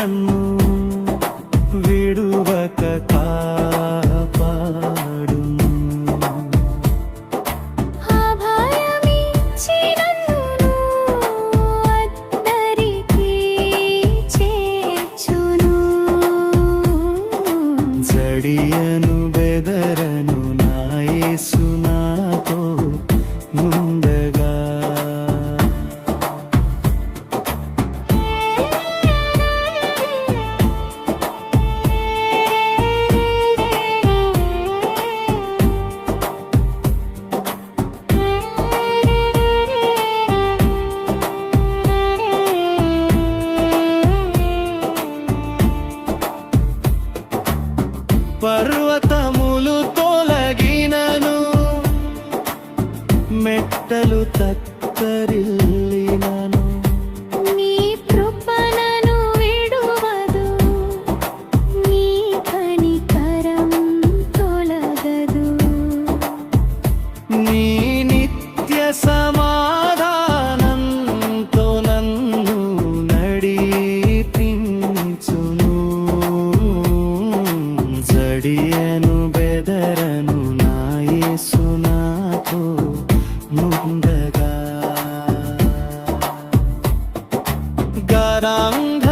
నన్ను విడువక కాపాడు జడియను బెదర పర్వతములు తొలగినను మెట్టలు తత్తరిల్లినా 当他